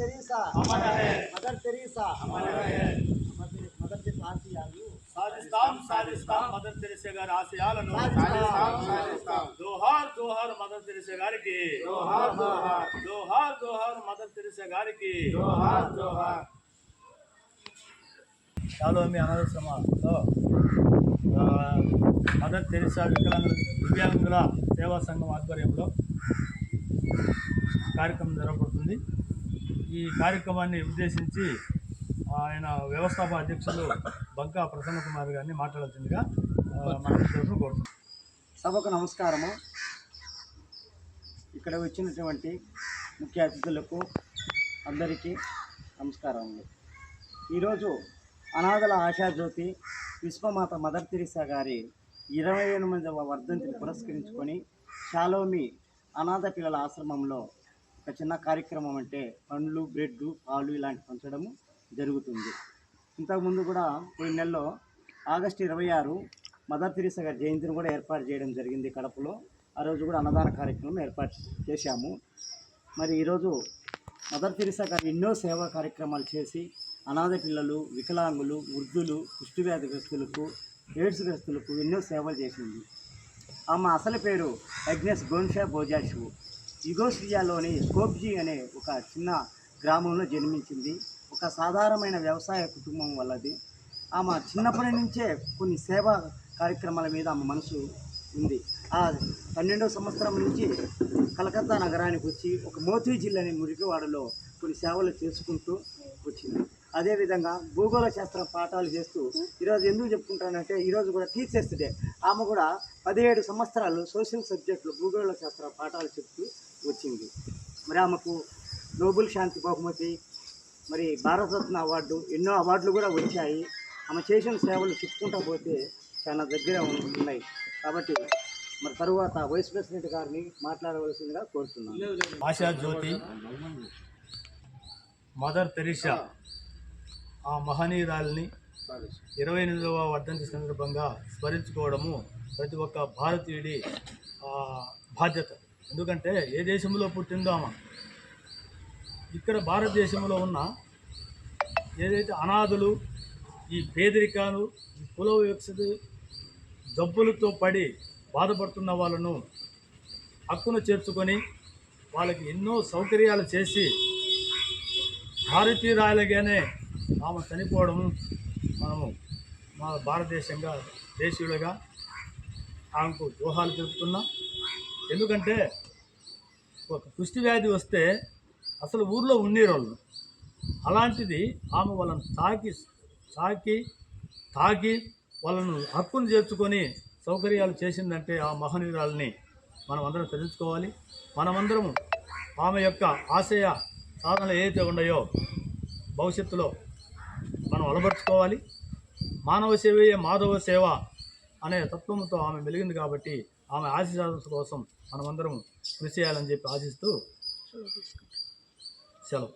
Teresa. Amar రహే mother ఆశయాలు సాధిస్తాం సాధిస్తాం మదర్ తెరిసే గారి ఆశయాలను జోహార్ జోహార్ మదర్ తెరిసే గారికి. జోహార్, జోహార్. జోహార్ జోహార్ మదర్ తెరిసే గారికి. జోహార్ జోహార్. చాలో మీ అనాథాశ్రమంలో ఆ, మదర్ తెరిసా వికలాంగుల దివ్యాంగుల సేవా సంఘం ఆధ్వర్యంలో కార్యక్రమం జరగబడుతుంది ఈ కార్యక్రమాన్ని ఉద్దేశించి ఆయన వ్యవస్థాపక అధ్యక్షులు బంకా ప్రసన్న కుమార్ గారిని మాట్లాడాల్సిందిగా ఆ, కోరుతున్నాం. సభకు నమస్కారము. ఇక్కడ వచ్చినటువంటి ముఖ్య అతిథులకు అందరికీ నమస్కారములు. ఈరోజు అనాథల ఆశాజ్యోతి విశ్వమాత మదర్ తెరిసా గారి ఇరవై ఎనిమిదవ వర్ధంతిని పురస్కరించుకొని షాలోమి అనాథ పిల్లల ఆశ్రమంలో ఒక చిన్న కార్యక్రమం అంటే పండ్లు బ్రెడ్ పాలు ఇలాంటి పంచడము జరుగుతుంది. ఇంతకుముందు కూడా పోయిన నెలలో ఆగస్టు ఇరవై ఆరు మదర్ తెరీసా గారి జయంతిని కూడా ఏర్పాటు చేయడం జరిగింది కడపలో. ఆ రోజు కూడా అన్నదాన కార్యక్రమం ఏర్పాటు చేశాము. మరి ఈరోజు మదర్ తెరీసా గారు ఎన్నో సేవా కార్యక్రమాలు చేసి అనాథ పిల్లలు వికలాంగులు వృద్ధులు కుష్ఠవ్యాధిగ్రస్తులకు ఎయిడ్స్ గ్రస్తులకు ఎన్నో సేవలు చేసింది. ఆమె అసలు పేరు అగ్నెస్ గోన్షా బోజాషు యుగోస్లియాలోని స్కోప్జీ అనే ఒక చిన్న గ్రామంలో జన్మించింది. ఒక సాధారణమైన వ్యవసాయ కుటుంబం వల్లది ఆమె చిన్నప్పటి నుంచే కొన్ని సేవా కార్యక్రమాల మీద ఆమె మనసు ఉంది. ఆ పన్నెండవ సంవత్సరం నుంచి కలకత్తా నగరానికి వచ్చి ఒక మోతీ జిల్లాని మురికివాడలో కొన్ని సేవలు చేసుకుంటూ వచ్చింది. అదేవిధంగా భూగోళ శాస్త్రం పాఠాలు చేస్తూ ఈరోజు ఎందుకు చెప్పుకుంటానంటే ఈరోజు కూడా టీచర్స్ డే. ఆమె కూడా పదిహేడు సంవత్సరాలు సోషల్ సబ్జెక్టులు భూగోళ శాస్త్ర పాఠాలు చెప్తూ వచ్చింది. మరి ఆమెకు నోబెల్ శాంతి బహుమతి మరి భారతరత్న అవార్డు ఎన్నో అవార్డులు కూడా వచ్చాయి. ఆమె చేసిన సేవలు చెప్పుకుంటా పోతే చాలా దగ్గర ఉన్నాయి. కాబట్టి మరి తరువాత వైస్ ప్రెసిడెంట్ గారిని మాట్లాడవలసిందిగా కోరుతున్నాను. ఆశా జ్యోతి మదర్ తెరీషా ఆ మహనీయురాలిని ఇరవై ఎనిమిదవ వర్ధంతి సందర్భంగా స్మరించుకోవడము ప్రతి ఒక్క భారతీయుడి బాధ్యత. ఎందుకంటే ఏ దేశంలో పుట్టిందో ఇక్కడ భారతదేశంలో ఉన్న ఏదైతే అనాథులు ఈ పేదరికాలు ఈ కుల వివక్షత జబ్బులతో పడి బాధపడుతున్న వాళ్ళను హక్కును చేర్చుకొని వాళ్ళకి ఎన్నో సౌకర్యాలు చేసి భారతీయురాయలుగానే ఆమె చనిపోవడం మనము మా భారతదేశంగా దేశీయులుగా ఆమెకు దోహాలు తెలుపుతున్నాం. ఎందుకంటే ఒక కుష్టి వ్యాధి వస్తే అసలు ఊర్లో ఉండేవాళ్ళు. అలాంటిది ఆమె వాళ్ళని తాకి తాకి తాకి వాళ్ళను హక్కును చేర్చుకొని సౌకర్యాలు చేసిందంటే ఆ మహనీయురాలని మనం అందరం తెలుసుకోవాలి మనమందరము ఆమె యొక్క ఆశయ సాధనలు ఏదైతే ఉన్నాయో భవిష్యత్తులో మనం అలబరుచుకోవాలి మానవ సేవయే మాధవ సేవ అనే తత్వంతో ఆమె వెలిగింది కాబట్టి ఆమె ఆశీర్వాదం కోసం మనమందరం కృషి చేయాలని చెప్పి ఆశిస్తూ సెలవు.